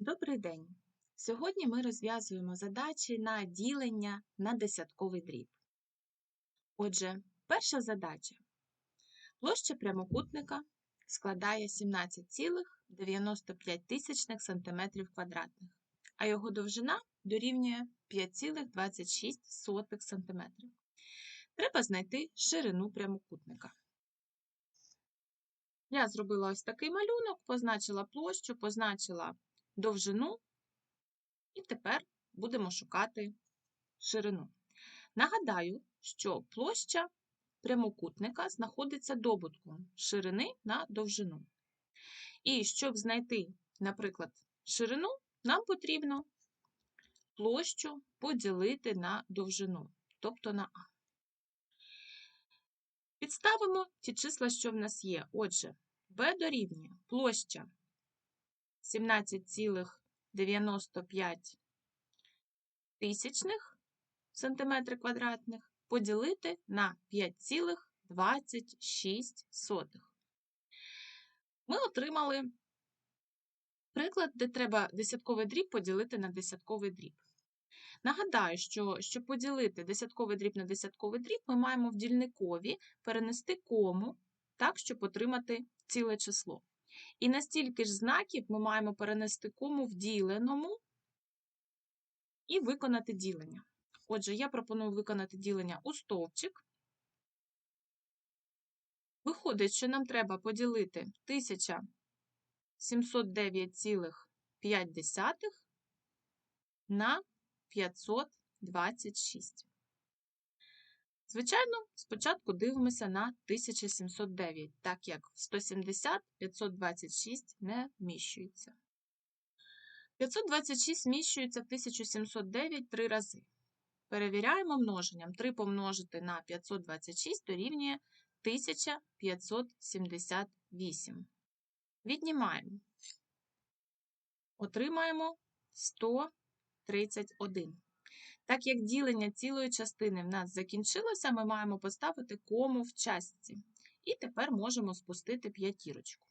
Добрий день! Сьогодні ми розв'язуємо задачі на ділення на десятковий дріб. Отже, перша задача. Площа прямокутника складає 17,95 см квадратних, а його довжина дорівнює 5,26 см. Треба знайти ширину прямокутника. Я зробила ось такий малюнок, позначила площу, позначила довжину, і тепер будемо шукати ширину. Нагадаю, що площа прямокутника знаходиться добутком ширини на довжину. І щоб знайти, наприклад, ширину, нам потрібно площу поділити на довжину, тобто на А. Підставимо ті числа, що в нас є. Отже, b дорівнює площа 17,95 тисячних сантиметри квадратних поділити на 5,26. Ми отримали приклад, де треба десятковий дріб поділити на десятковий дріб. Нагадаю, що щоб поділити десятковий дріб на десятковий дріб, ми маємо в дільникові перенести кому так, щоб отримати ціле число. І на стільки ж знаків ми маємо перенести кому в діленому і виконати ділення. Отже, я пропоную виконати ділення у стовпчик. Виходить, що нам треба поділити 1709,5 на 526. Звичайно, спочатку дивимося на 1709, так як в 170 526 не вміщується. 526 зміщується в 1709 три рази. Перевіряємо множенням. 3 помножити на 526 дорівнює 1578. Віднімаємо. Отримаємо 131. Так як ділення цілої частини в нас закінчилося, ми маємо поставити кому в частці. І тепер можемо спустити п'ятірочку.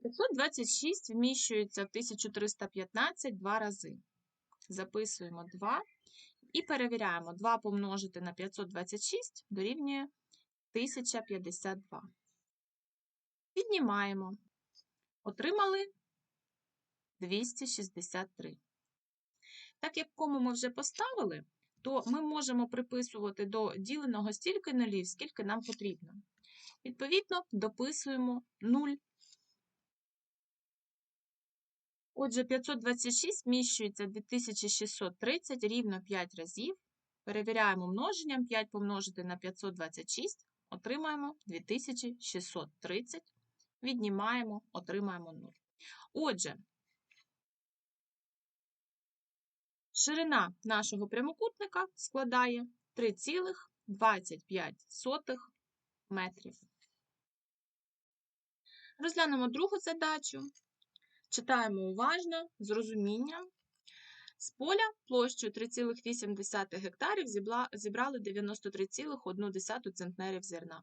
526 вміщується в 1315 два рази. Записуємо 2 і перевіряємо 2 помножити на 526 дорівнює 1052. Піднімаємо. Отримали 263. Так як кому ми вже поставили, то ми можемо приписувати до діленого стільки нулів, скільки нам потрібно. Відповідно, дописуємо 0. Отже, 526 вміщується 2630 рівно 5 разів. Перевіряємо множенням 5 помножити на 526, отримаємо 2630, віднімаємо, отримаємо 0. Отже, Ширина нашого прямокутника складає 3,25 метрів. Розглянемо другу задачу. Читаємо уважно, з розумінням. З поля площею 3,8 гектарів зібрали 93,1 центнерів зерна.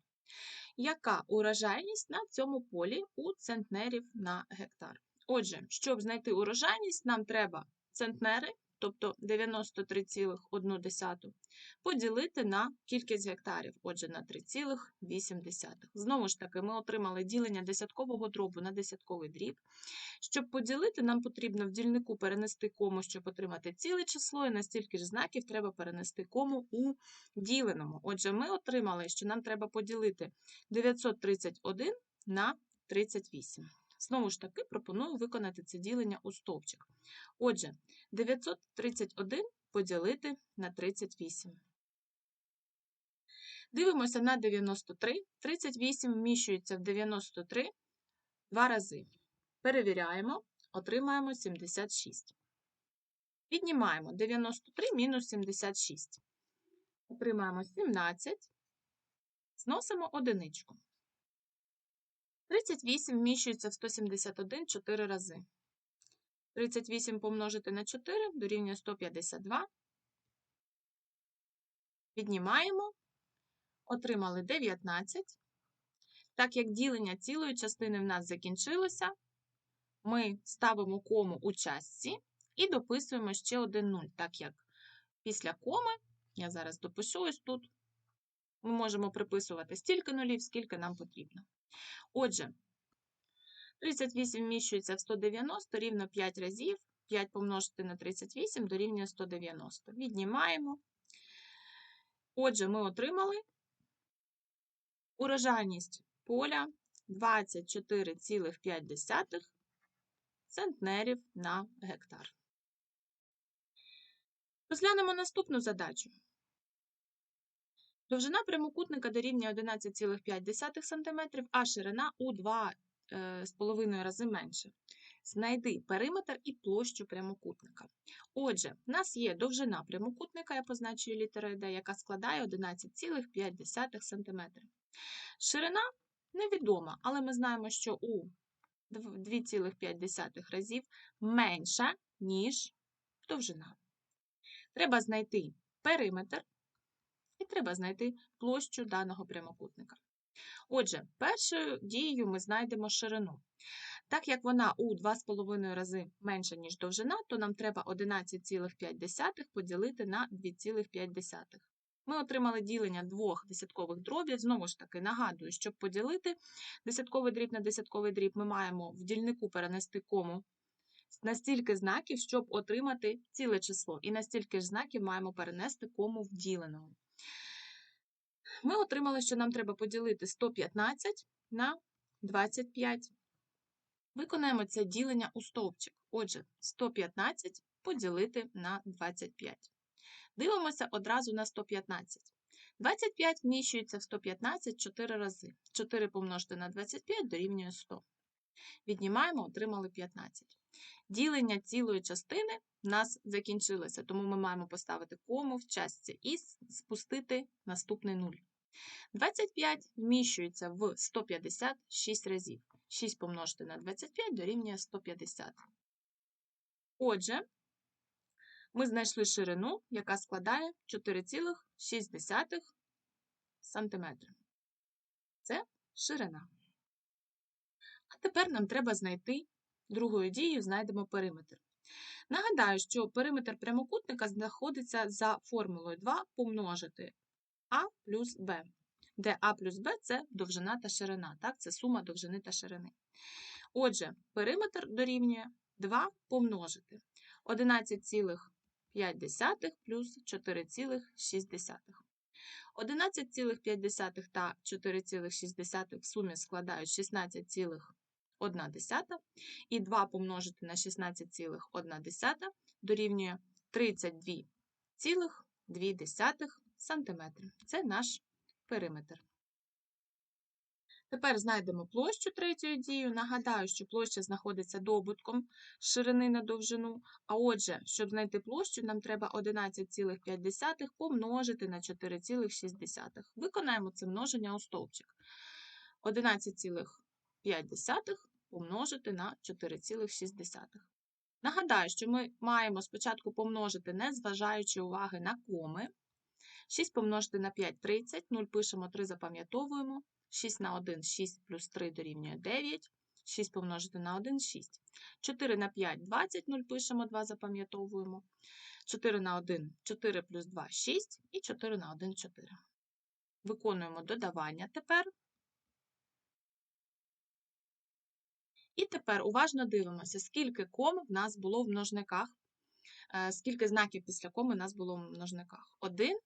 Яка урожайність на цьому полі у центнерів на гектар? Отже, щоб знайти урожайність, нам треба центнери тобто 93,1, поділити на кількість гектарів, отже, на 3,8. Знову ж таки, ми отримали ділення десяткового дробу на десятковий дріб. Щоб поділити, нам потрібно в дільнику перенести кому, щоб отримати ціле число, і на стільки ж знаків треба перенести кому у діленому. Отже, ми отримали, що нам треба поділити 931 на 38. Знову ж таки, пропоную виконати це ділення у стовпчик. Отже, 931 поділити на 38. Дивимося на 93. 38 вміщується в 93 два рази. Перевіряємо, отримаємо 76. Піднімаємо 93 мінус 76. Отримаємо 17, зносимо одиничку. 38 вміщується в 171 4 рази. 38 помножити на 4 дорівнює 152. Піднімаємо, отримали 19. Так як ділення цілої частини в нас закінчилося, ми ставимо кому у частці і дописуємо ще один 0, так як після коми, я зараз допишу ось тут, ми можемо приписувати стільки нулів, скільки нам потрібно. Отже, 38 вміщується в 190 рівно 5 разів. 5 помножити на 38 дорівнює 190. Віднімаємо. Отже, ми отримали урожайність поля 24,5 центнерів на гектар. Розглянемо наступну задачу. Довжина прямокутника дорівнює 11,5 см, а ширина у 2,5 рази менше. Знайди периметр і площу прямокутника. Отже, в нас є довжина прямокутника, я позначую літерою D, яка складає 11,5 см. Ширина невідома, але ми знаємо, що у 2,5 разів менша, ніж довжина. Треба знайти периметр і треба знайти площу даного прямокутника. Отже, першою дією ми знайдемо ширину. Так як вона у 2,5 рази менша, ніж довжина, то нам треба 11,5 поділити на 2,5. Ми отримали ділення двох десяткових дробів. Знову ж таки, нагадую, щоб поділити десятковий дріб на десятковий дріб, ми маємо в дільнику перенести кому на стільки знаків, щоб отримати ціле число. І на стільки ж знаків маємо перенести кому в діленому. Ми отримали, що нам треба поділити 115 на 25. Виконаємо це ділення у стовпчик. Отже, 115 поділити на 25. Дивимося одразу на 115. 25 вміщується в 115 4 рази. 4 помножити на 25 дорівнює 100. Віднімаємо, отримали 15. Ділення цілої частини в нас закінчилося, тому ми маємо поставити кому в частці і спустити наступний 0. 25 вміщується в 156 разів. 6 помножити на 25 дорівнює 150. Отже, ми знайшли ширину, яка складає 4,6 см. Це ширина. А тепер нам треба знайти другою дією, знайдемо периметр. Нагадаю, що периметр прямокутника знаходиться за формулою 2 помножити А плюс Б де А плюс Б це довжина та ширина, так? це сума довжини та ширини. Отже, периметр дорівнює 2 помножити 11,5 плюс 4,6. 11,5 та 4,6 в сумі складають 16,1 і 2 помножити на 16,1 дорівнює 32,2 см. Це наш периметр. Тепер знайдемо площу третьої дії. Нагадаю, що площа знаходиться добутком ширини на довжину. А отже, щоб знайти площу, нам треба 11,5 помножити на 4,6. Виконаємо це множення у стовпчик. 11,5 помножити на 4,6. Нагадаю, що ми маємо спочатку помножити, не зважаючи уваги на коми. 6 помножити на 5 30, 0 пишемо 3 запам'ятовуємо. 6 на 1 6 плюс 3 дорівнює 9. 6 помножити на 1 6. 4 на 5 20, 0 пишемо 2 запам'ятовуємо. 4 на 1 4 плюс 2 6 і 4 на 1 4. Виконуємо додавання тепер. І тепер уважно дивимося, скільки ком в нас було в множниках, е, скільки знаків після коми в нас було в множниках. 1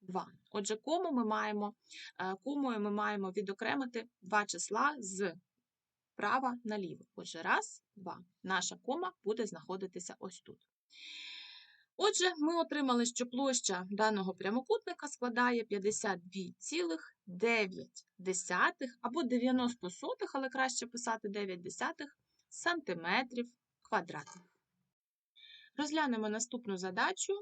2. Отже, кому ми маємо, е, комою ми маємо відокремити два числа з права наліво. Отже, раз, два. Наша кома буде знаходитися ось тут. Отже, ми отримали, що площа даного прямокутника складає 52,9 або 90 сотих, але краще писати 9 десятих сантиметрів квадратних. Розглянемо наступну задачу.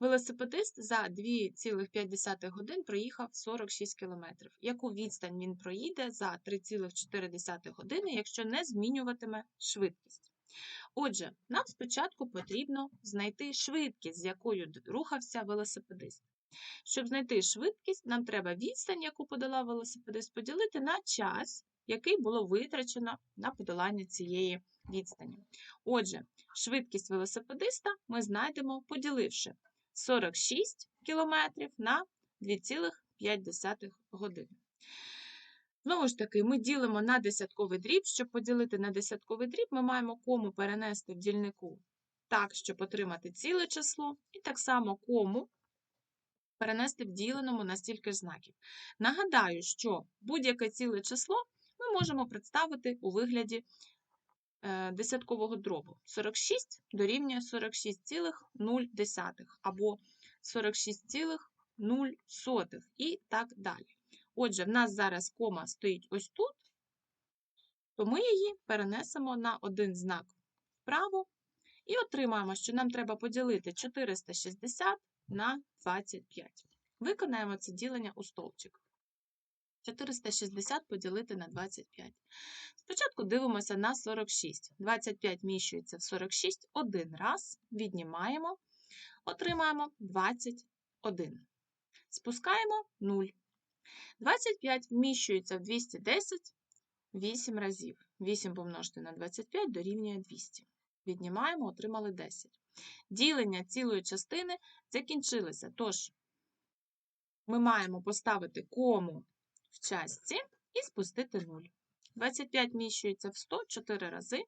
Велосипедист за 2,5 годин проїхав 46 км. Яку відстань він проїде за 3,4 години, якщо не змінюватиме швидкість? Отже, нам спочатку потрібно знайти швидкість, з якою рухався велосипедист. Щоб знайти швидкість, нам треба відстань, яку подала велосипедист, поділити на час який було витрачено на подолання цієї відстані. Отже, швидкість велосипедиста ми знайдемо, поділивши 46 км на 2,5 години. Знову ж таки, ми ділимо на десятковий дріб. Щоб поділити на десятковий дріб, ми маємо кому перенести в дільнику так, щоб отримати ціле число, і так само кому перенести в діленому на стільки ж знаків. Нагадаю, що будь-яке ціле число ми можемо представити у вигляді е, десяткового дробу. 46 дорівнює 46,0 або 46,0 і так далі. Отже, в нас зараз кома стоїть ось тут, то ми її перенесемо на один знак вправо і отримаємо, що нам треба поділити 460 на 25. Виконаємо це ділення у стовпчик. 460 поділити на 25. Спочатку дивимося на 46. 25 вміщується в 46 один раз, віднімаємо, отримаємо 21. Спускаємо 0. 25 вміщується в 210 8 разів. 8 помножити на 25 дорівнює 200. Віднімаємо, отримали 10. Ділення цілої частини закінчилося. Тож, ми маємо поставити кому в частці і спустити 0. 25 вміщується в 100 4 рази.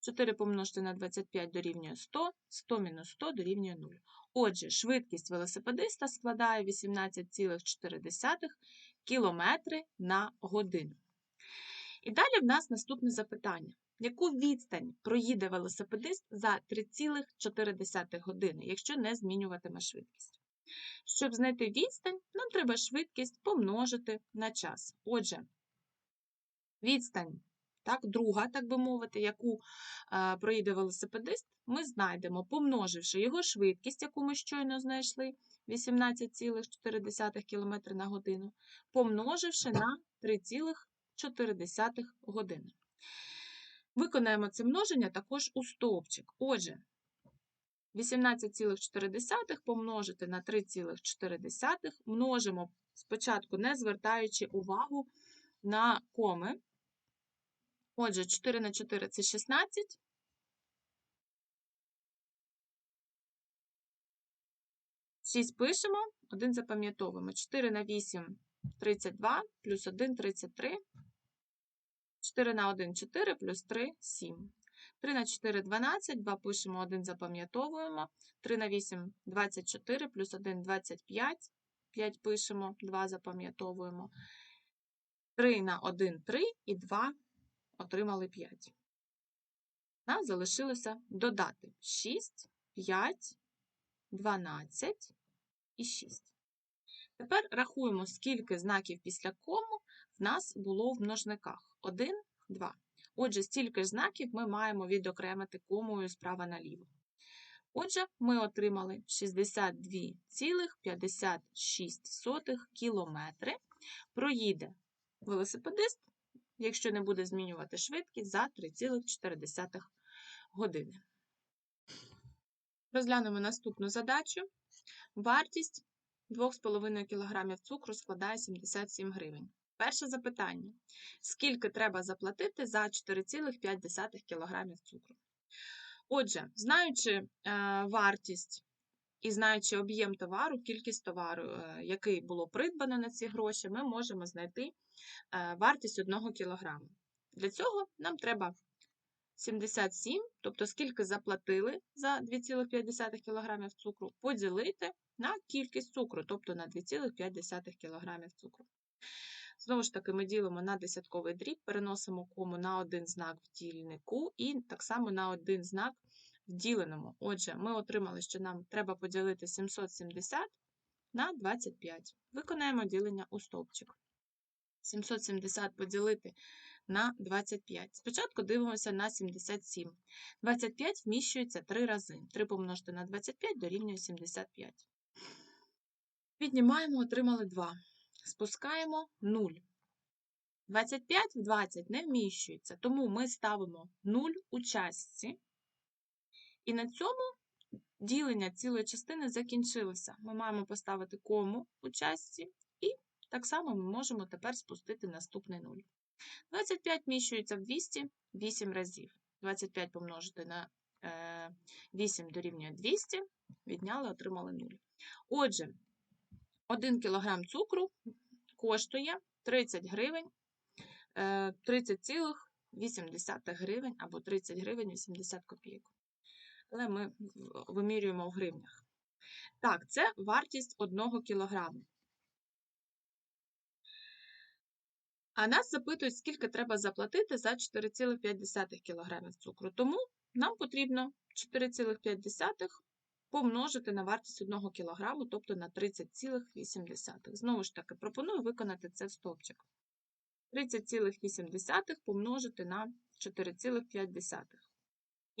4 помножити на 25 дорівнює 100, 100 мінус 100 дорівнює 0. Отже, швидкість велосипедиста складає 18,4 км на годину. І далі в нас наступне запитання. Яку відстань проїде велосипедист за 3,4 години, якщо не змінюватиме швидкість? Щоб знайти відстань, нам треба швидкість помножити на час. Отже, відстань, так, друга, так би мовити, яку е, проїде велосипедист, ми знайдемо, помноживши його швидкість, яку ми щойно знайшли, 18,4 км на годину, помноживши на 3,4 години. Виконаємо це множення також у стовпчик. Отже, 18,4 помножити на 3,4 множимо спочатку, не звертаючи увагу на коми. Отже, 4 на 4 це 16. Шість пишемо, 1 запам'ятовуємо. 4 на 8 32, плюс 1 33. 4 на 1 4 плюс 3 7. 3 на 4 12, 2 пишемо, 1 запам'ятовуємо. 3 на 8 24, плюс 1 25. 5 пишемо, 2 запам'ятовуємо. 3 на 1 3 і 2 отримали 5. Нам залишилося додати 6, 5, 12 і 6. Тепер рахуємо, скільки знаків після кому в нас було в множниках. 1, 2. Отже, стільки ж знаків ми маємо відокремити комою справа наліво. Отже, ми отримали 62,56 кілометри. Проїде велосипедист, якщо не буде змінювати швидкість, за 3,4 години. Розглянемо наступну задачу. Вартість 2,5 кг цукру складає 77 гривень. Перше запитання: скільки треба заплатити за 4,5 кг цукру? Отже, знаючи е, вартість і знаючи об'єм товару, кількість товару, е, який було придбано на ці гроші, ми можемо знайти е, вартість 1 кг. Для цього нам треба 77, тобто скільки заплатили за 2,5 кг цукру, поділити на кількість цукру, тобто на 2,5 кг цукру. Знову ж таки, ми ділимо на десятковий дріб, переносимо кому на один знак в дільнику і так само на один знак в. Отже, ми отримали, що нам треба поділити 770 на 25. Виконаємо ділення у стовпчик. 770 поділити на 25. Спочатку дивимося на 77. 25 вміщується 3 рази. 3 помножити на 25 дорівнює 75. Піднімаємо, отримали 2 спускаємо 0. 25 в 20 не вміщується, тому ми ставимо 0 у частці. І на цьому ділення цілої частини закінчилося. Ми маємо поставити кому у частці, і так само ми можемо тепер спустити наступний 0. 25 вміщується в 200 8 разів. 25 помножити на е, 8 дорівнює 200, відняли, отримали 0. Отже, 1 кг цукру коштує 30 гривень, е, 30,8 гривень або 30 гривень 80 копійок. Але ми вимірюємо в гривнях. Так, це вартість 1 кг. А нас запитують, скільки треба заплатити за 4,5 кг цукру. Тому нам потрібно 4,5 помножити на вартість 1 кг, тобто на 30,8. Знову ж таки, пропоную виконати це в стовпчик. 30,8 помножити на 4,5.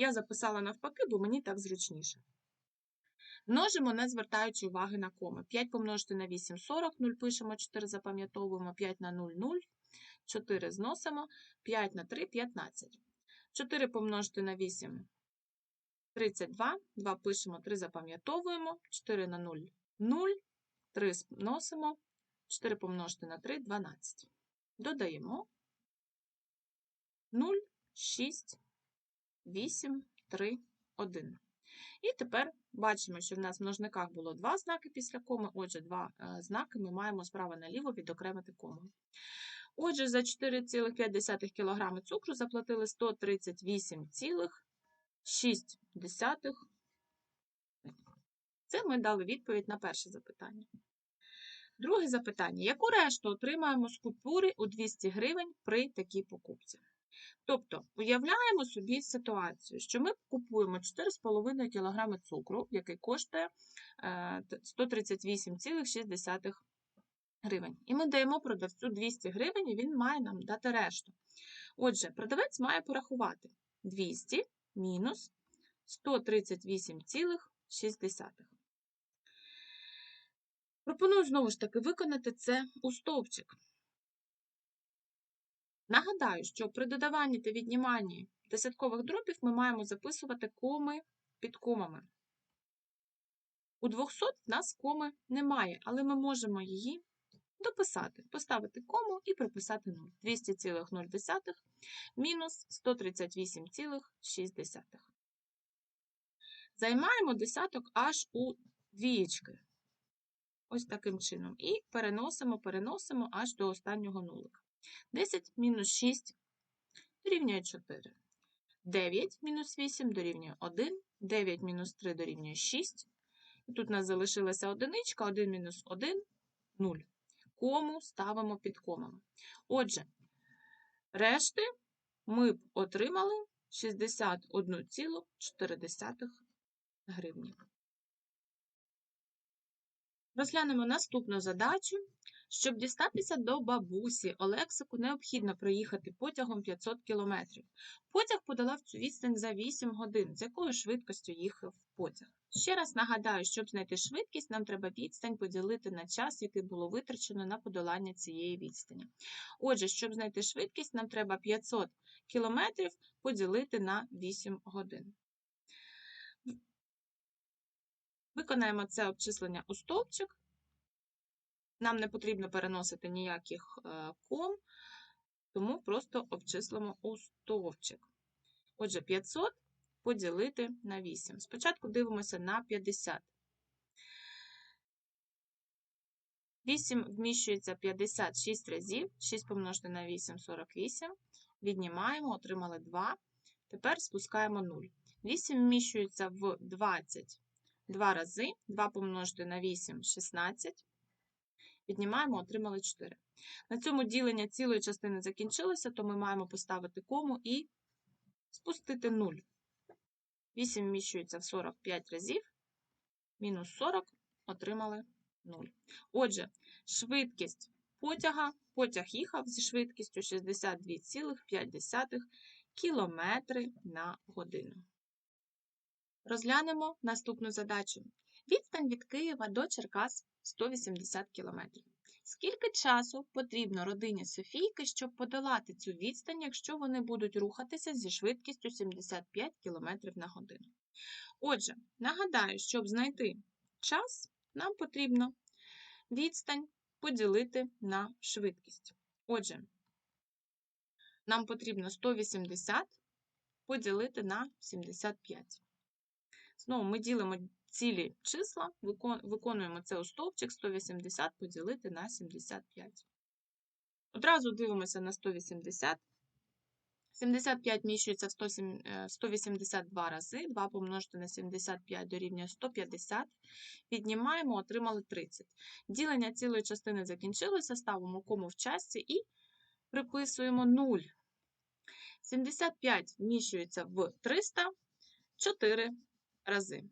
Я записала навпаки, бо мені так зручніше. Множимо, не звертаючи уваги на коми. 5 помножити на 8 – 40, 0 пишемо, 4 запам'ятовуємо, 5 на 0 – 0, 4 зносимо, 5 на 3 – 15. 4 помножити на 8 – 32, 2 пишемо, 3 запам'ятовуємо, 4 на 0 – 0, 3 зносимо, 4 помножити на 3 – 12. Додаємо 0, 6, 8, 3, 1. І тепер бачимо, що в нас в множниках було два знаки після коми, отже, два е, знаки ми маємо справа наліво відокремити кому. Отже, за 4,5 кг цукру заплатили 138,6. Це ми дали відповідь на перше запитання. Друге запитання. Яку решту отримаємо з купюри у 200 гривень при такій покупці? Тобто, уявляємо собі ситуацію, що ми купуємо 4,5 кг цукру, який коштує е, 138,6 гривень. І ми даємо продавцю 200 гривень, і він має нам дати решту. Отже, продавець має порахувати 200 мінус 138,6. Пропоную знову ж таки виконати це у стовпчик. Нагадаю, що при додаванні та відніманні десяткових дробів ми маємо записувати коми під комами. У 200 в нас коми немає, але ми можемо її дописати, поставити кому і приписати 0. 200,0 мінус 138,6. Займаємо десяток аж у двієчки. Ось таким чином. І переносимо, переносимо аж до останнього нулика. 10 мінус 6 дорівнює 4. 9 мінус 8 дорівнює 1. 9 мінус 3 дорівнює 6. І тут у нас залишилася одиничка, 1 мінус 1 – 0. Кому ставимо під комами. Отже, решти ми б отримали 61,4 гривні. Розглянемо наступну задачу. Щоб дістатися до бабусі, Олексику необхідно проїхати потягом 500 км. Потяг подолав цю відстань за 8 годин. З якою швидкістю їхав потяг? Ще раз нагадаю, щоб знайти швидкість, нам треба відстань поділити на час, який було витрачено на подолання цієї відстані. Отже, щоб знайти швидкість, нам треба 500 км поділити на 8 годин. Виконаємо це обчислення у стовпчик. Нам не потрібно переносити ніяких е, ком, тому просто обчислимо у стовпчик. Отже, 500 поділити на 8. Спочатку дивимося на 50. 8 вміщується 56 разів, 6 помножити на 8 – 48. Віднімаємо, отримали 2. Тепер спускаємо 0. 8 вміщується в 20 2 рази, 2 помножити на 8 – 16. Віднімаємо, отримали 4. На цьому ділення цілої частини закінчилося, то ми маємо поставити кому і спустити 0. 8 вміщується в 45 разів, мінус 40, отримали 0. Отже, швидкість потяга, потяг їхав зі швидкістю 62,5 км на годину. Розглянемо наступну задачу. Відстань від Києва до Черкас 180 км. Скільки часу потрібно родині Софійки, щоб подолати цю відстань, якщо вони будуть рухатися зі швидкістю 75 км на годину? Отже, нагадаю, щоб знайти час, нам потрібно відстань поділити на швидкість. Отже, нам потрібно 180 поділити на 75. Знову ми ділимо цілі числа, виконуємо це у стовпчик 180 поділити на 75. Одразу дивимося на 180. 75 міщується в 107 е, 182 рази. 2 помножити на 75 дорівнює 150. Віднімаємо, отримали 30. Ділення цілої частини закінчилося, ставимо кому в частці і приписуємо 0. 75 вміщується в 300 4 рази.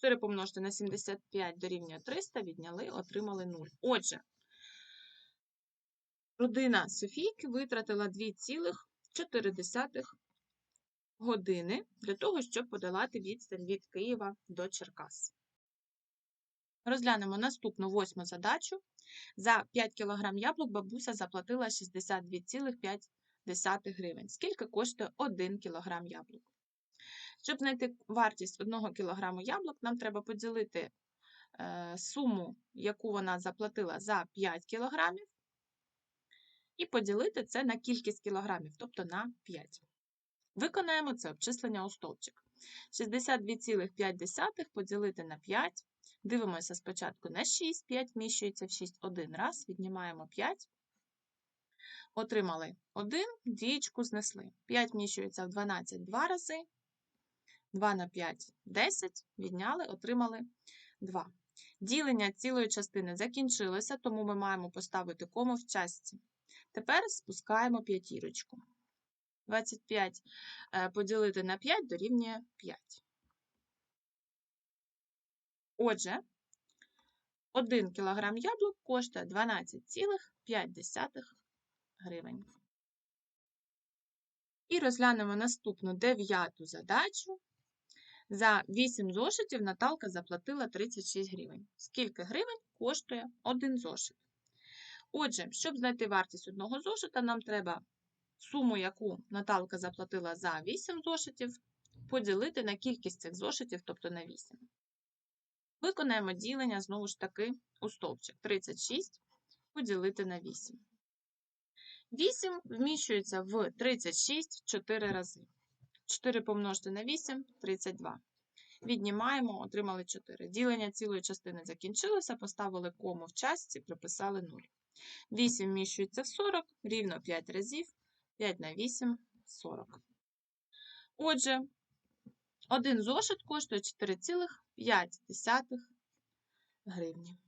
4 помножити на 75 дорівнює 300, відняли, отримали 0. Отже, родина Софійки витратила 2,4 години для того, щоб подолати відстань від Києва до Черкас. Розглянемо наступну восьму задачу. За 5 кг яблук бабуся заплатила 62,5 гривень. Скільки коштує 1 кг яблук? Щоб знайти вартість 1 кг яблук, нам треба поділити е, суму, яку вона заплатила за 5 кг, і поділити це на кількість кілограмів, тобто на 5. Виконаємо це обчислення у стовпчик. 62,5 поділити на 5. Дивимося спочатку на 6, 5 вміщується в 6 один раз, віднімаємо 5. Отримали 1, дієчку знесли. 5 вміщується в 12 два рази. 2 на 5 10, відняли, отримали 2. Ділення цілої частини закінчилося, тому ми маємо поставити кому в частці. Тепер спускаємо п'ятірочку. 25 е, поділити на 5 дорівнює 5. Отже, 1 кг яблук коштує 12,5 гривень. І розглянемо наступну дев'яту задачу. За 8 зошитів Наталка заплатила 36 гривень. Скільки гривень коштує один зошит? Отже, щоб знайти вартість одного зошита, нам треба суму, яку Наталка заплатила за 8 зошитів, поділити на кількість цих зошитів, тобто на 8. Виконаємо ділення, знову ж таки, у стовпчик. 36 поділити на 8. 8 вміщується в 36 4 рази. 4 помножити на 8 32. Віднімаємо, отримали 4. Ділення цілої частини закінчилося, поставили кому в частці, приписали 0. 8 вміщується в 40, рівно 5 разів. 5 на 8 40. Отже, один зошит коштує 4,5 гривні.